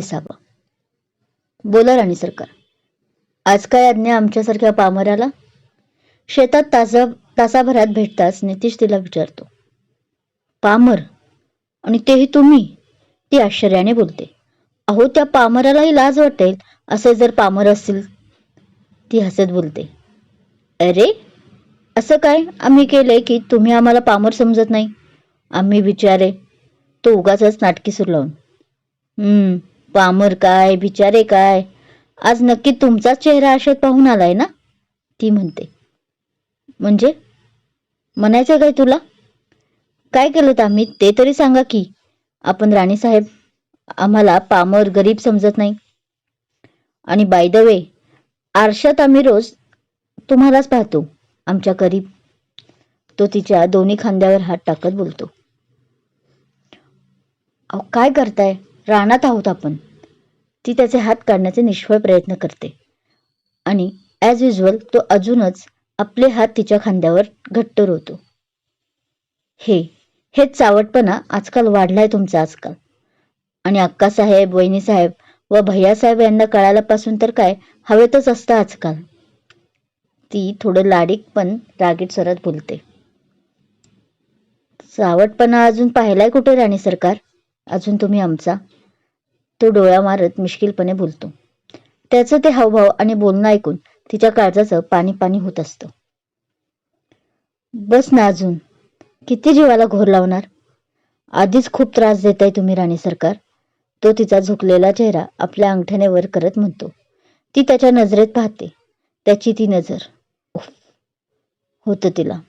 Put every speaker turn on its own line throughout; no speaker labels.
दिसावं. बोला राणी सरकार. आज काय आज्ञा आमच्यासारख्या पामराला? शेतात तासा तासाभरात भेटताच नितीश तिला विचारतो. पामर आणि तेही तुम्ही? ती आश्चर्याने बोलते. अहो त्या पामरालाही लाज वाटेल असे जर पामर असतील. ती हसत बोलते. अरे असं काय? आम्ही केलंय की तुम्ही आम्हाला पामर समजत नाही. आम्ही विचारे तो उगाच नाटकी सुरू लावून हम्म पामर काय बिचारे काय? आज नक्की तुमचाच चेहरा आशेत पाहून आलाय ना? ती म्हणते. म्हणजे? म्हणायचं काय तुला? काय केलं आम्ही? ते तरी सांगा की आपण राणीसाहेब आम्हाला पामर गरीब समजत नाही. आणि बाय द वे आरशात आम्ही रोज तुम्हालाच पाहतो आमच्या गरीब. तो तिच्या दोन्ही खांद्यावर हात टाकत बोलतो. अहो काय करताय? रानात आहोत आपण. ती त्याचे हात काढण्याचे निष्फळ प्रयत्न करते. आणि ॲज युजल तो अजूनच आपले हात तिच्या खांद्यावर घट्ट रोवतो. हे हेच चावटपणा आजकाल वाढलाय तुमचा आजकाल. आणि अक्कासाहेब वहिनीसाहेब व भैयासाहेब यांना कळाल्यापासून तर काय हवेतच असतं आजकाल. ती थोडं लाडीक पण रागीट स्वरात बोलते. चावटपणा अजून पाहिलाय कुठे राणी सरकार? अजून तुम्ही आमचा तो डोळा मारत मिश्किलपणे बोलतो. त्याचं ते हावभाव आणि बोलणं ऐकून तिच्या काळजाचं पाणी पाणी होत असतं. बस ना अजून. किती जीवाला घोर लावणार? आधीच खूप त्रास देताय तुम्ही राणी सरकार. तो तिचा झुकलेला चेहरा आपल्या अंगठ्याने वर करत म्हणतो. ती त्याच्या नजरेत पाहते. त्याची ती नजर. होतं तिला.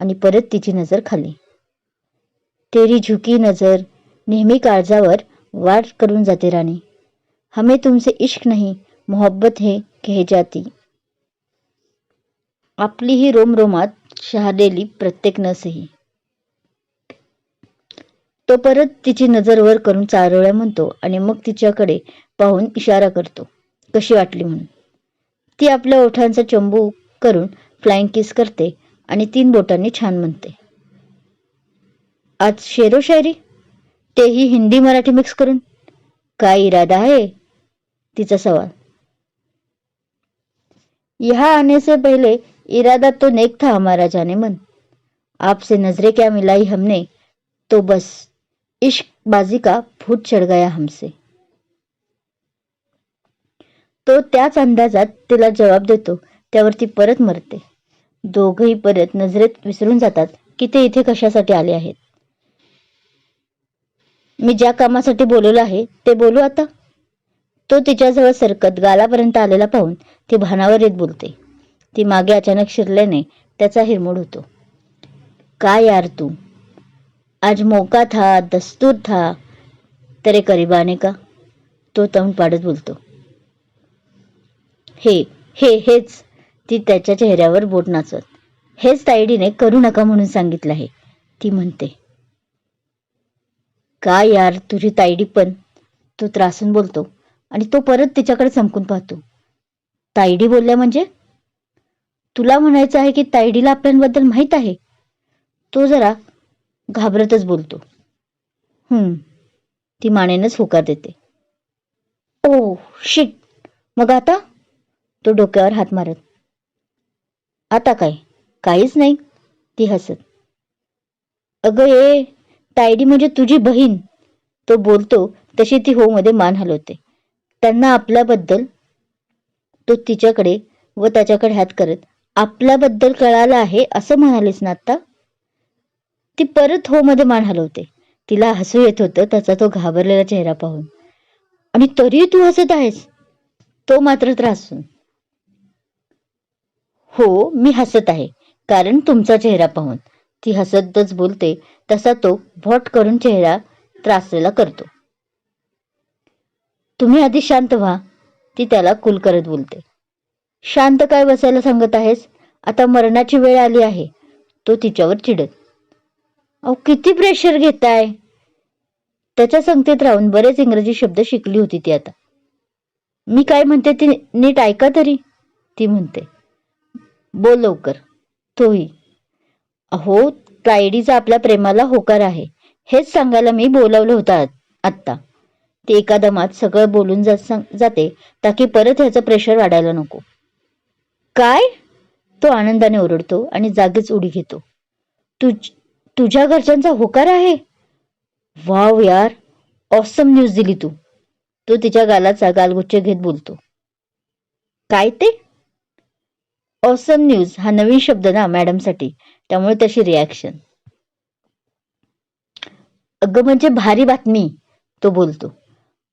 आणि परत तिची नजर खाली. तेरी झुकी नजर. नेहमी काळजावर वाट करून जाते राणी. हमें तुमसे इश्क नाही मोहब्बत हे कहे जाती. आपली ही रोमरोमात शहारलेली प्रत्येक नसही. तो परत तिची नजर वर करून चारोळ्या म्हणतो आणि मग तिच्याकडे पाहून इशारा करतो. कशी वाटली म्हणून. ती आपल्या ओठांचा चंबू करून फ्लाइंग किस करते आणि तीन बोटांनी छान म्हणते. आज शेरो शायरी तेही हिंदी मराठी मिक्स करून. काय इरादा आहे? तिचा सवाल. यहाँ आने से पहले इरादा तो नेक था हमारा जाने मन आपसे नजरे क्या मिलाई हमने तो बस इश्क बाजी का फूट चढ़ गया हमसे. तो त्याच अंदाजात तिला जवाब देतो त्यावर ती परत मरते. दोघही परत नजरेत विसरून जातात की ते इथे कशासाठी आले आहेत. मी ज्या कामासाठी बोलवलं आहे ते बोलू आता. तो तिच्याजवळ सरकत गालापर्यंत आलेला पाहून ती भानावर येत बोलते. ती मागे अचानक शिरल्याने त्याचा हिरमोड होतो. काय यार तू? आज मोका था दस्तूर था तरे करीबाने का? तो तोंड पाडत बोलतो. हे हे हेच. ती त्याच्या चेहऱ्यावर बोट नाचत. हेच तायडीने करू नका म्हणून सांगितलं आहे ती म्हणते. काय यार तुझी तायडी पण? तो त्रासून बोलतो आणि तो परत तिच्याकडे चमकून पाहतो. तायडी बोलल्या म्हणजे? तुला म्हणायचं आहे की तायडीला आपल्यांबद्दल माहीत आहे? तो जरा घाबरतच बोलतो. हम्म ती मानेनच होकार देते. Oh shit. मग आता? तो डोक्यावर हात मारत. आता काय? काहीच नाही. ती हसत. अगं ये तायडी म्हणजे तुझी बहीण. तो बोलतो तशी ती हो मध्ये मान हलवते. त्यांना आपल्याबद्दल तो तिच्याकडे व त्याच्याकडे हात करत आपल्याबद्दल कळालं आहे असं म्हणालीस ना आता ती परत हो मध्ये मान हलवते. तिला हसू येत होतं त्याचा तो घाबरलेला चेहरा पाहून. आणि तरी तू हसत आहेस? तो मात्र त्रासून हो मी हसत आहे कारण तुमचा चेहरा पाहून. ती हसतच बोलते. तसा तो भोट करून चेहरा त्रासलेला करतो. तुम्ही आधी शांत व्हा. ती त्याला कुल करत बोलते. शांत काय बसायला सांगत आहेस? आता मरणाची वेळ आली आहे. तो तिच्यावर चिडत. अहो किती प्रेशर घेताय? त्याच्या संगतीत राहून बरेच इंग्रजी शब्द शिकली होती ती आता. मी काय म्हणते ती नीट ऐका तरी ती म्हणते. बोल लवकर. तोही. अहो कायडीचा आपल्या प्रेमाला होकार आहे. हेच सांगायला मी बोलावलं होतं आत- आत्ता. ती एका दमात सगळं बोलून जा- सांग- जाते ताकी परत ह्याचं प्रेशर वाढायला नको. काय? तो आनंदाने ओरडतो आणि जागीच उडी घेतो. तुझ तुझ्या घरच्यांचा होकार आहे? वाव यार ऑसम न्यूज दिली तू. तो तिच्या गालाचा गालगुच्छ घेत बोलतो. काय ते? ऑसम न्यूज हा नवीन शब्द ना मॅडमसाठी त्यामुळे तशी रिॲक्शन अगं म्हणजे भारी बातमी तो बोलतो.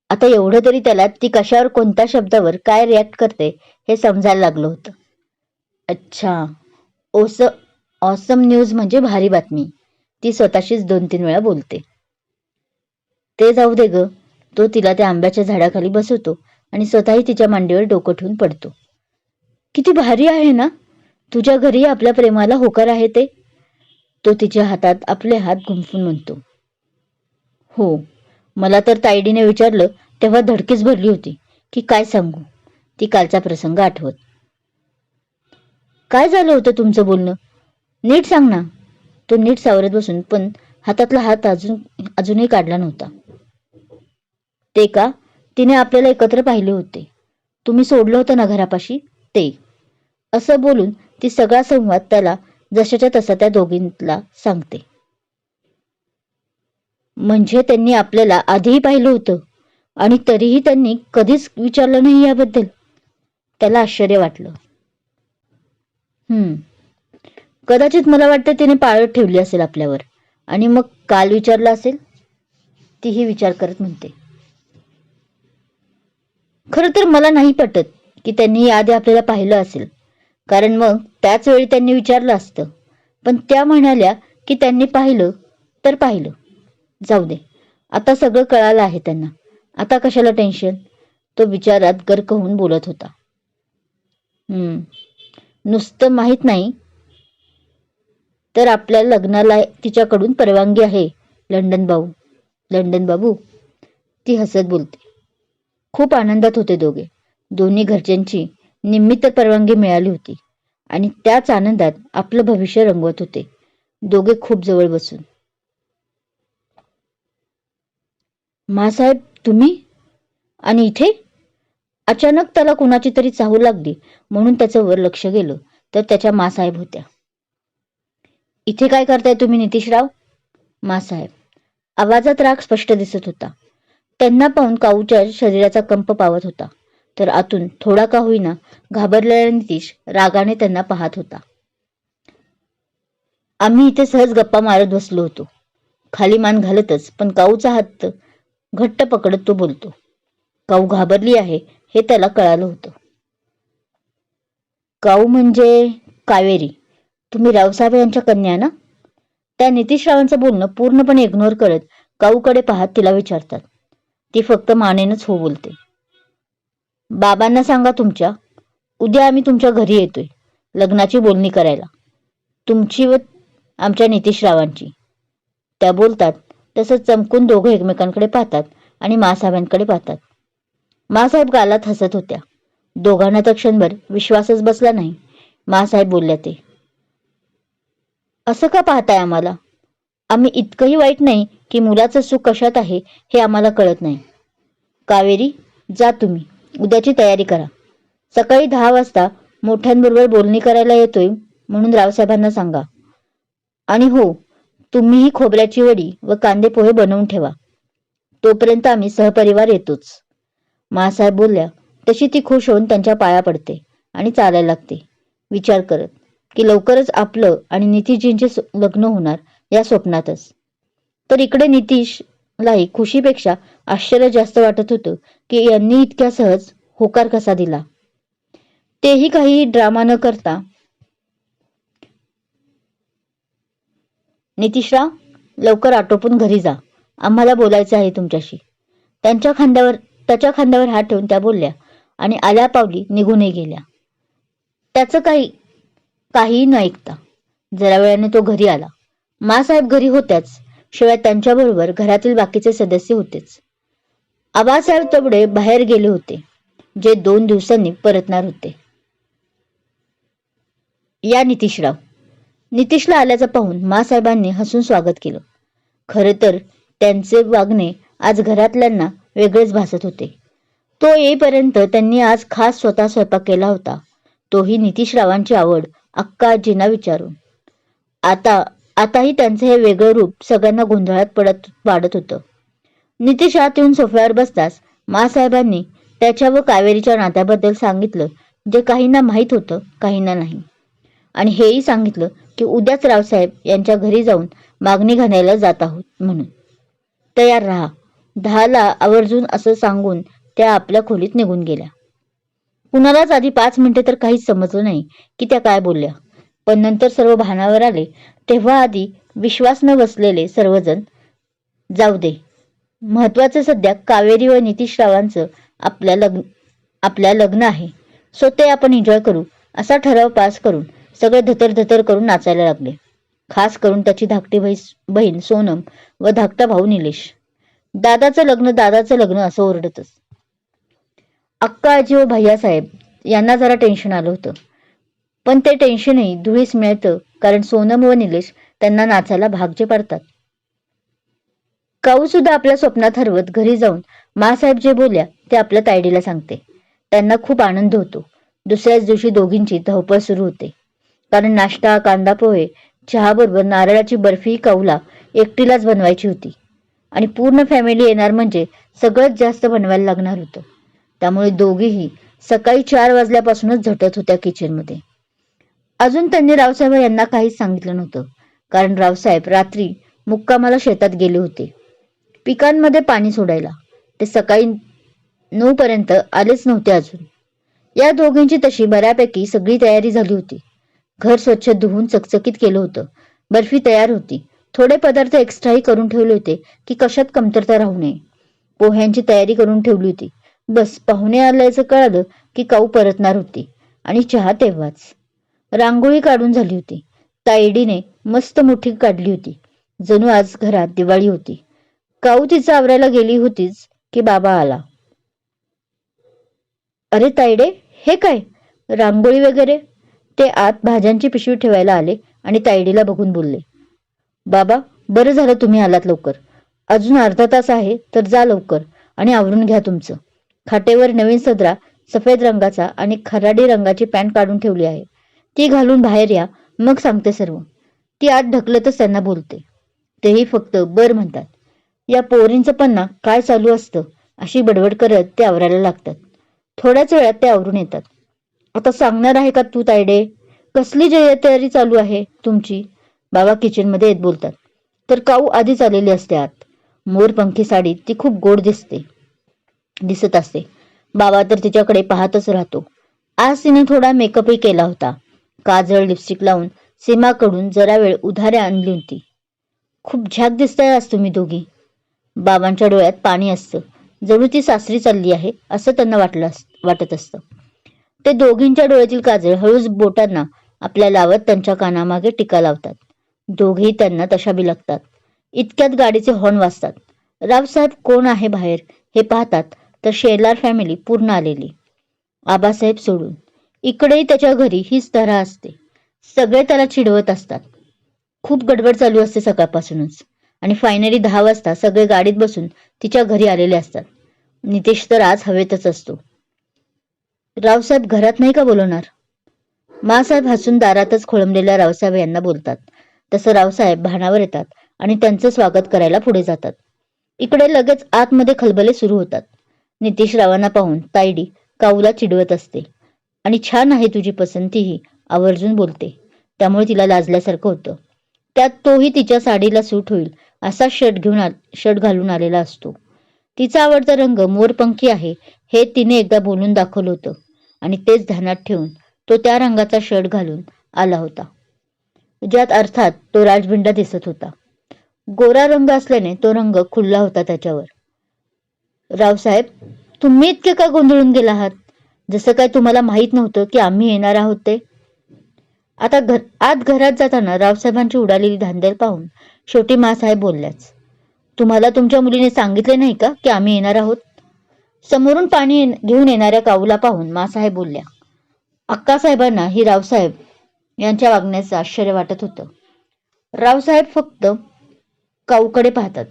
आता एवढं तरी त्याला ती कशावर कोणत्या शब्दावर काय रिॲक्ट करते हे समजायला लागलं होतं. अच्छा. ओस ऑसम न्यूज म्हणजे भारी बातमी. ती स्वतःशीच दोन तीन वेळा बोलते. ते जाऊ दे ग. तो तिला त्या आंब्याच्या झाडाखाली बसवतो आणि स्वतःही तिच्या मांडीवर डोकं ठेवून पडतो. किती भारी आहे ना? तुझ्या घरी आपल्या प्रेमाला होकार आहे ते. तो तिच्या हातात आपले हात गुंफून म्हणतो. हो मला तर तायडीने विचारलं तेव्हा धडकीच भरली होती. की काय सांगू? ती कालचा प्रसंग आठवत. काय झालं होतं तुमचं बोलणं? नीट सांग ना. तो नीट सावरत बसून पण हातातला हात अजून अजूनही काढला नव्हता. ते का? तिने आपल्याला एकत्र पाहिले होते. तुम्ही सोडलं होतं ना घरापाशी? ते. असं बोलून ती सगळा संवाद त्याला जशाच्या तसा त्या दोघींना सांगते. म्हणजे त्यांनी आपल्याला आधीही पाहिलं होतं आणि तरीही त्यांनी कधीच विचारलं नाही याबद्दल. त्याला आश्चर्य वाटलं. हम्म. कदाचित मला वाटतं तिने पाळत ठेवली असेल आपल्यावर आणि मग काल विचारलं असेल तीही विचार करत म्हणते. खरं तर मला नाही पटत की त्यांनी याआधी आपल्याला पाहिलं असेल. कारण मग त्याच वेळी त्यांनी विचारलं असतं. पण त्या म्हणाल्या की त्यांनी पाहिलं तर पाहिलं. जाऊ दे आता सगळं कळालं आहे त्यांना. आता कशाला टेन्शन तो विचारात गर्क होऊन बोलत होता. हम्म नुसतं माहीत नाही. तर आपल्या लग्नाला तिच्याकडून परवानगी आहे लंडन भाऊ. लंडन बाबू ती हसत बोलते. खूप आनंदात होते दोघे. दोन्ही घरच्यांची निमित्त परवानगी मिळाली होती आणि त्याच आनंदात आपलं भविष्य रंगवत होते. दोघे खूप जवळ बसून. मासाहेब तुम्ही? आणि इथे? अचानक त्याला कुणाची तरी चाहू लागली म्हणून त्याचं वर लक्ष गेलं तर त्याच्या मासाहेब होत्या. इथे काय करताय तुम्ही नितीशराव? मासाहेब आवाजात राग स्पष्ट दिसत होता. त्यांना पाहून काऊच्या शरीराचा कंप पावत होता. तर आतून थोडा का होईना घाबरलेला नितीश रागाने त्यांना पाहत होता. आम्ही इथे सहज गप्पा मारत बसलो होतो. खाली मान घालतच पण काऊचा हात घट्ट पकडत तो बोलतो काऊ घाबरली आहे हे त्याला कळालं होतं. काऊ म्हणजे कावेरी? तुम्ही रावसाहेब यांच्या कन्या ना? त्या नितीशरावांचं बोलणं पूर्णपणे इग्नोर करत काऊकडे पाहत तिला विचारतात. ती फक्त मानेनच हो बोलते. बाबांना सांगा तुमच्या. उद्या आम्ही तुमच्या घरी येतोय. लग्नाची बोलणी करायला. तुमची व आमच्या नितीशरावांची त्या बोलतात तसं चमकून दोघं एकमेकांकडे पाहतात आणि मासाहेबांकडे पाहतात. मासाहेब गालात हसत होत्या. दोघांना तर क्षणभर विश्वासच बसला नाही. मासाहेब बोलल्या ते असं का पाहताय आम्हाला? आम्ही इतकंही वाईट नाही की मुलाचं सुख कशात आहे हे आम्हाला कळत नाही. कावेरी जा तुम्ही. उद्याची तयारी करा. सकाळी दहा वाजता मोठ्यांबरोबर बोलणी करायला येतोय म्हणून रावसाहेबांना सांगा. आणि हो तुम्हीही खोबऱ्याची वडी व कांदे पोहे बनवून ठेवा. तोपर्यंत आम्ही सहपरिवार येतोच. मासाहेब बोलल्या तशी ती खुश होऊन त्यांच्या पाया पडते आणि चालायला लागते. विचार करत की लवकरच आपलं आणि नितीशजींचे लग्न होणार या स्वप्नातच. तर इकडे नितीश नितीशलाही खुशीपेक्षा आश्चर्य जास्त वाटत होतं की यांनी इतक्या सहज होकार कसा दिला. तेही काही ड्रामा न करता. नितीशराव लवकर आटोपून घरी जा. आम्हाला बोलायचं आहे तुमच्याशी. त्यांच्या खांद्यावर त्याच्या खांद्यावर हात ठेवून त्या बोलल्या आणि आल्या पावली निघूनही गेल्या. त्याचं काही काहीही न ऐकता जरा वेळाने तो घरी आला. मासाहेब घरी होत्याच. शिवाय त्यांच्याबरोबर घरातील बाकीचे सदस्य होतेच. आबासाहेब तबडे बाहेर गेले होते जे दोन दिवसांनी परतणार होते. या नितीशराव. नितीशला आल्याचं पाहून मासाहेबांनी हसून स्वागत केलं. खरं तर त्यांचे वागणे आज घरातल्यांना वेगळेच भासत होते. तो येईपर्यंत त्यांनी आज खास स्वतः स्वयंपाक केला होता. तोही नितीशरावांची आवड अक्का आजींना विचारून. आता आताही त्यांचं हे वेगळं रूप सगळ्यांना गोंधळात पडत वाढत होतं. नितीश आत येऊन सोफ्यावर बसताच मासाहेबांनी त्याच्या व कावेरीच्या नात्याबद्दल सांगितलं जे काहींना माहीत होतं काहींना नाही. आणि हेही सांगितलं की उद्याच रावसाहेब यांच्या घरी जाऊन मागणी घालायला जात आहोत म्हणून. तयार राहा. दहाला आवर्जून असं सांगून त्या आपल्या खोलीत निघून गेल्या. कुणालाच आधी पाच मिनिटे तर काहीच समजलं नाही की त्या काय बोलल्या. पण नंतर सर्व भानावर आले. तेव्हा आधी विश्वास न बसलेले सर्वजण जाऊ दे. महत्वाचं सध्या कावेरी व नितीश रावांचं आपल्या लग्न आपल्या लग्न आहे. सो ते आपण एन्जॉय करू. असा ठराव पास करून सगळे धतर धतर करून नाचायला लागले. खास करून त्याची धाकटी बहीस बहीण सोनम व धाकटा भाऊ निलेश. दादाचं लग्न दादाचं लग्न असं ओरडतच. अक्का आजी व भैयासाहेब यांना जरा टेन्शन आलं होतं. पण ते टेन्शनही धुळीस मिळतं कारण सोनम व निलेश त्यांना नाचायला भागजे पडतात. काऊ सुद्धा आपल्या स्वप्नात हरवत घरी जाऊन मासाहेब जे बोलल्या ते आपल्या तायडीला सांगते. त्यांना खूप आनंद होतो. दुसऱ्याच दिवशी दोघींची धावपळ सुरू होते. कारण नाश्ता कांदा पोहे चहाबरोबर नारळाची बर्फी काऊला एकटीलाच बनवायची होती. आणि पूर्ण फॅमिली येणार म्हणजे सगळ्यात जास्त बनवायला लागणार होतं. त्यामुळे दोघेही सकाळी चार वाजल्यापासूनच झटत होत्या किचनमध्ये अजून त्यांनी रावसाहेब यांना काहीच सांगितलं नव्हतं. कारण रावसाहेब रात्री मुक्कामाला शेतात गेले होते. पिकांमध्ये पाणी सोडायला. ते सकाळी नऊ पर्यंत आलेच नव्हते अजून. या दोघींची तशी बऱ्यापैकी सगळी तयारी झाली होती. घर स्वच्छ धुवून चकचकीत केलं होतं. बर्फी तयार होती. थोडे पदार्थ एक्स्ट्राही करून ठेवले होते की कशात कमतरता राहू नये. पोह्यांची तयारी करून ठेवली होती. बस पाहुणे आल्याचं कळालं की काऊ परतणार होती. आणि चहा तेव्हाच. रांगोळी काढून झाली होती. तायडीने मस्त मोठी काढली होती. जणू आज घरात दिवाळी होती. काऊ तिचा आवरायला गेली होतीच की बाबा आला. अरे तायडे हे काय? रांगोळी वगैरे? ते आत भाज्यांची पिशवी ठेवायला आले आणि तायडीला बघून बोलले. बाबा बरं झालं तुम्ही आलात लवकर. अजून अर्धा तास आहे तर जा लवकर आणि आवरून घ्या तुमचं. खाटेवर नवीन सदरा सफेद रंगाचा आणि खराडी रंगाची पॅन्ट काढून ठेवली आहे. ती घालून बाहेर या. मग सांगते सर्व. ती आत ढकलतच त्यांना बोलते. तेही फक्त बर म्हणतात. या पोरींचं पन्ना काय चालू असतं? अशी बडबड करत ते आवरायला लागतात. थोड्याच वेळात ते आवरून येतात. आता सांगणार आहे का तू तायडे? कसली जय तयारी चालू आहे तुमची? बाबा किचनमध्ये येत बोलतात. तर काऊ आधीच आलेली असते आत. मोरपंखी साडी ती खूप गोड दिसते. दिसत असते. बाबा तर तिच्याकडे पाहतच राहतो. आज तिने थोडा मेकअपही केला होता. काजळ लिपस्टिक लावून सीमाकडून जरा वेळ उधाऱ्या आणली होती. खूप झाक दिसताय आज तुम्ही दोघी. बाबांच्या डोळ्यात पाणी असतं. जणू ती सासरी चालली आहे असं त्यांना वाटलं वाटत असतं. ते दोघींच्या डोळ्यातील काजळ हळूच बोटांना आपल्या लावत त्यांच्या कानामागे टीका लावतात. दोघेही त्यांना तशा बिलगतात. इतक्यात गाडीचे हॉर्न वाजतात. रावसाहेब कोण आहे बाहेर? हे पाहतात तर शेलार फॅमिली पूर्ण आलेली. आबासाहेब सोडून. इकडेही त्याच्या घरी हीच तऱ्हा असते. सगळे त्याला चिडवत असतात. खूप गडबड चालू असते सकाळपासूनच. आणि फायनली दहा वाजता सगळे गाडीत बसून तिच्या घरी आलेले असतात. नितेश तर आज हवेतच असतो. रावसाहेब घरात नाही का बोलवणार? मासाहेब हसून दारातच खोळंबलेल्या रावसाहेब यांना बोलतात. तसं रावसाहेब भानावर येतात आणि त्यांचं स्वागत करायला पुढे जातात. इकडे लगेच आतमध्ये खलबले सुरू होतात. नितेश रावांना पाहून तायडी काऊला चिडवत असते. आणि छान आहे तुझी पसंतीही आवर्जून बोलते. त्यामुळे तिला लाजल्यासारखं होतं. त्यात तोही तिच्या साडीला सूट होईल असा शर्ट घेऊन शर्ट घालून आलेला असतो. तिचा आवडता रंग मोरपंखी आहे हे तिने एकदा बोलून दाखवलं होतं. आणि तेच ध्यानात ठेवून तो त्या रंगाचा शर्ट घालून आला होता. ज्यात अर्थात तो राजबिंडा दिसत होता. गोरा रंग असल्याने तो रंग खुल्ला होता त्याच्यावर. रावसाहेब तुम्ही इतके का गोंधळून गेला आहात? जसं काय तुम्हाला माहीत नव्हतं की आम्ही येणार आहोत ते. आता घर आत घरात जाताना रावसाहेबांची उडालेली धांदल पाहून शेवटी मासाहेब बोलल्याच तुम्हाला तुमच्या मुलीने सांगितले नाही का की आम्ही येणार आहोत? समोरून पाणी घेऊन येणाऱ्या काऊला पाहून मासाहेब बोलल्या अक्कासाहेबांना ही रावसाहेब यांच्या वागण्याचं आश्चर्य वाटत होतं. रावसाहेब फक्त काऊकडे पाहतात.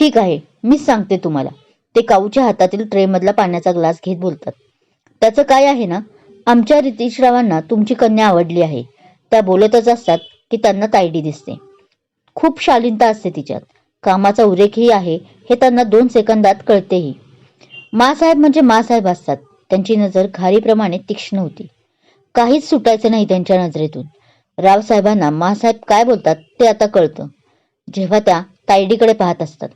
ठीक आहे मीच सांगते तुम्हाला. ते काऊच्या हातातील ट्रेमधला पाण्याचा ग्लास घेत बोलतात. त्याचं काय आहे ना आमच्या रितीशरावांना तुमची कन्या आवडली आहे. त्या बोलतच असतात की त्यांना तायडी दिसते. खूप शालीनता असते तिच्यात. कामाचा उरेखही आहे हे त्यांना दोन सेकंदात कळतेही. मासाहेब म्हणजे मासाहेब असतात. त्यांची नजर घारीप्रमाणे तीक्ष्ण होती. काहीच सुटायचं नाही त्यांच्या नजरेतून. रावसाहेबांना मासाहेब काय बोलतात ते आता कळतं. जेव्हा त्या तायडीकडे पाहत असतात.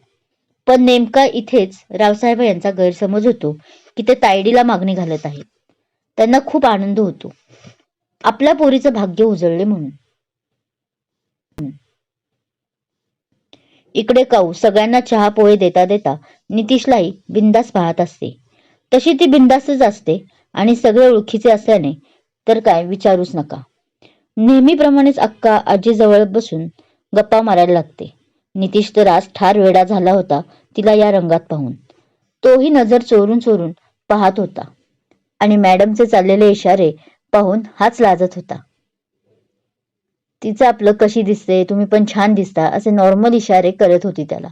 पण नेमका इथेच रावसाहेब यांचा गैरसमज होतो की ते तायडीला मागणी घालत आहेत. त्यांना खूप आनंद होतो. आपल्या पोरीचं भाग्य उजळले म्हणून. इकडे काऊ सगळ्यांना चहा पोहे देता देता नितीशलाही बिंदास पाहत असते. तशी ती बिंदासच असते आणि सगळे ओळखीचे असल्याने तर काय विचारूच नका. नेहमीप्रमाणेच अक्का आजीजवळ बसून गप्पा मारायला लागते. नितीश तर आज ठार वेडा झाला होता तिला या रंगात पाहून. तोही नजर चोरून चोरून पाहत होता. आणि मॅडमचे चाललेले इशारे पाहून हाच लाजत होता. तिचं आपलं कशी दिसते तुम्ही पण छान दिसता असे नॉर्मल इशारे करत होती त्याला.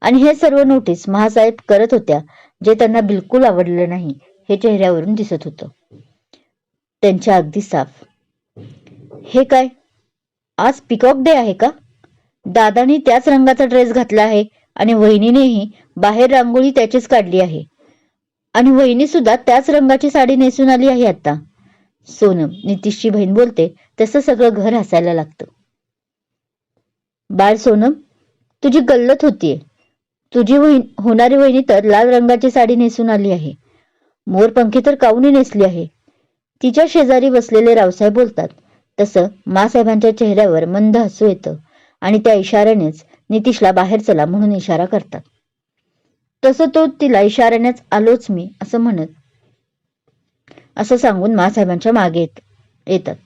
आणि हे सर्व नोटीस महासाहेब करत होत्या जे त्यांना बिलकुल आवडलं नाही हे चेहऱ्यावरून दिसत होतं. त्यांच्या अगदी साफ. हे काय? आज पिकॉक डे आहे का? दादानी त्याच रंगाचा ड्रेस घातला आहे आणि वहिनीनेही बाहेर रांगोळी त्याचीच काढली आहे. आणि वहिनी सुद्धा त्याच रंगाची साडी नेसून आली आहे आता. सोनम नितीशची बहीण बोलते तसं सगळं घर हसायला लागतं. बाळ सोनम तुझी गल्लत होतीये. तुझी वहीन होणारी वहिनी तर लाल रंगाची साडी नेसून आली आहे. मोरपंखी तर काऊनी नेसली आहे? तिच्या शेजारी बसलेले रावसाहेब बोलतात तसं मासाहेबांच्या चेहऱ्यावर मंद हसू येतं. आणि त्या इशाऱ्यानेच नितीशला बाहेर चला म्हणून इशारा करतात. तसं तो तिला इशाऱ्यानेच आलोच मी असं म्हणत असं सांगून मासाहेबांच्या मागे येत येतात.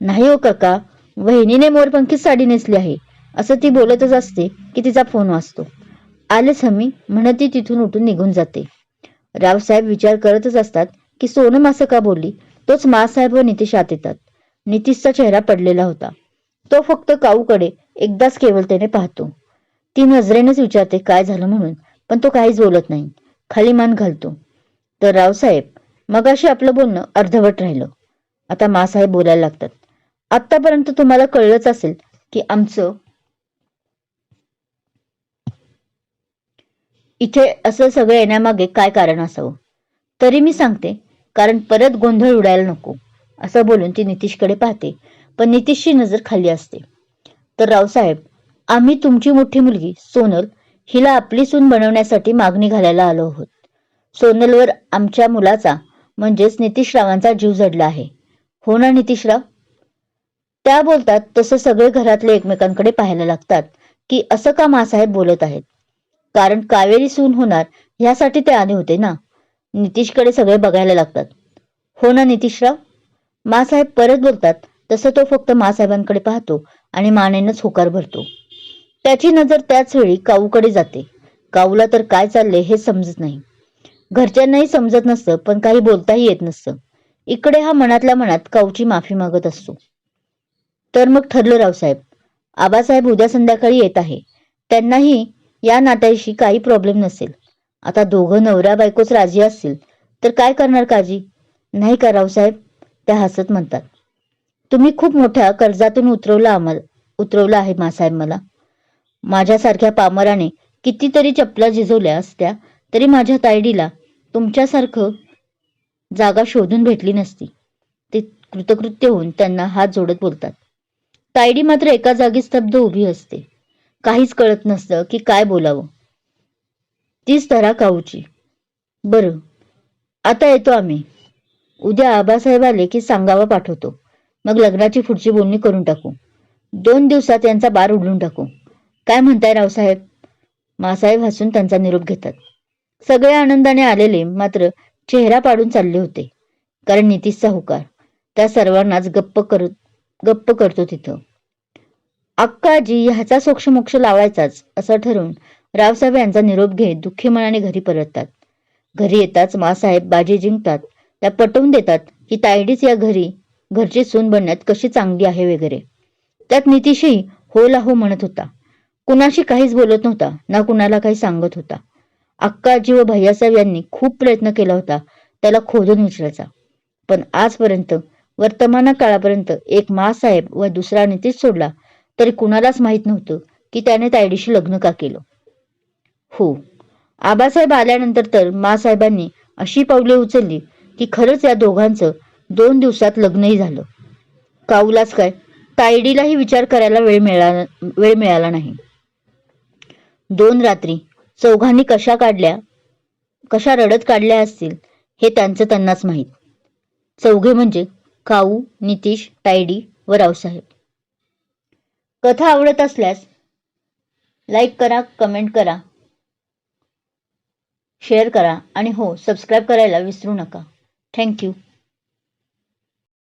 नाही हो काका वहिनीने मोरपंखीच साडी नेसली आहे असं ती बोलतच असते की तिचा फोन वाचतो आलेच हमी म्हणत ती तिथून उठून निघून जाते. रावसाहेब विचार करतच असतात की सोनम असं का बोलली? तोच मासाहेब व नितीश आत येतात. नितीशचा चेहरा पडलेला होता. तो फक्त काऊकडे एकदाच केवलतेने पाहतो. ती नजरेनेच विचारते काय झालं म्हणून? पण तो काहीच बोलत नाही. खाली मान घालतो. तर रावसाहेब मगाशी आपलं बोलणं अर्धवट राहिलं. आता मासाहेब बोलायला लागतात. आतापर्यंत तुम्हाला कळलंच असेल की आमचं इथे असं सगळं येण्यामागे काय कारण असावं. तरी मी सांगते कारण परत गोंधळ उडायला नको. असं बोलून ती नितीशकडे पाहते. पण नितीशची नजर खाली असते. तर रावसाहेब आम्ही तुमची मोठी मुलगी सोनल हिला आपली सून बनवण्यासाठी मागणी घालायला आलो आहोत. सोनलवर आमच्या मुलाचा म्हणजेच नितीशरावांचा जीव जडला आहे. हो ना नितीशराव त्या बोलतात तसं सगळे घरातले एकमेकांकडे पाहायला लागतात की असं का मासाहेब बोलत आहेत? कारण कावेरी सून होणार ह्यासाठी ते आले होते ना? नितीशकडे सगळे बघायला लागतात. हो ना नितीशराव मासाहेब परत बोलतात तसं तो फक्त मासाहेबांकडे पाहतो आणि मानेनंच होकार भरतो. त्याची नजर त्याच वेळी काऊकडे जाते. काऊला तर काय चाललंय हे समजत नाही. घरच्यांनाही समजत नसतं पण काही बोलताही येत नसतं. इकडे हा मनातल्या मनात काऊची माफी मागत असतो. तर मग ठरलं रावसाहेब आबासाहेब उद्या संध्याकाळी येत आहे. त्यांनाही या नात्याशी काही प्रॉब्लेम नसेल. आता दोघं नवऱ्या बायकोच राजी असतील तर काय करणार काजी? नाही का रावसाहेब? त्या हसत म्हणतात. तुम्ही खूप मोठ्या कर्जातून उतरवलं आम्हाला उतरवलं आहे मासाहेब मला. माझ्यासारख्या पामराने कितीतरी चपला झिजवल्या असत्या तरी माझ्या तायडीला तुमच्यासारखं जागा शोधून भेटली नसती. ते कृतकृत्य होऊन त्यांना हात जोडत बोलतात. तायडी मात्र एका जागी स्तब्ध उभी असते. काहीच कळत नसतं की काय बोलावं. तीच तरा काऊची. बरं आता येतो आम्ही. उद्या आबासाहेब आले की सांगावा पाठवतो. मग लग्नाची पुढची बोलणी करून टाकू. दोन दिवसात यांचा बार उडलून टाकू. काय म्हणताय रावसाहेब? मासाहेब हसून त्यांचा निरोप घेतात. सगळे आनंदाने आलेले मात्र चेहरा पाडून चालले होते. कारण नितीशचा होकार. त्या सर्वांनाच गप्प करत गप्प करतो तिथं. अक्काजी ह्याचा सोक्षमोक्ष लावायचाच असं ठरवून रावसाहेब यांचा निरोप घेत दुःखी मनाने घरी परततात. घरी येताच मासाहेब बाजी जिंकतात त्या पटवून देतात की तायडीच या घरी घरची सून बनण्यात कशी चांगली आहे वगैरे. त्यात नितीशही हो ला हो म्हणत होता. कुणाशी काहीच बोलत नव्हता ना कुणाला काही सांगत होता. अक्काजी व भैयासाहेब यांनी खूप प्रयत्न केला होता त्याला खोदून विचारायचा पण आजपर्यंत वर्तमान काळापर्यंत एक मासाहेब व दुसरा नितीश सोडला तरी कुणालाच माहीत नव्हतं की त्याने तायडीशी लग्न का केलं. हो आबासाहेब आल्यानंतर तर मासाहेबांनी अशी पावले उचलली की खरंच या दोघांचं दोन दिवसात लग्नही झालं. काऊलाच काय? तायडीलाही विचार करायला वेळ मिळाला वेळ मिळाला नाही. दोन रात्री चौघांनी कशा काढल्या कशा रडत काढल्या असतील हे त्यांचं त्यांनाच माहीत. चौघे म्हणजे काऊ नितीश तायडी व रावसाहेब. कथा आवडत असल्यास लाईक करा कमेंट करा शेअर करा आणि हो सबस्क्राईब करायला विसरू नका. थँक्यू.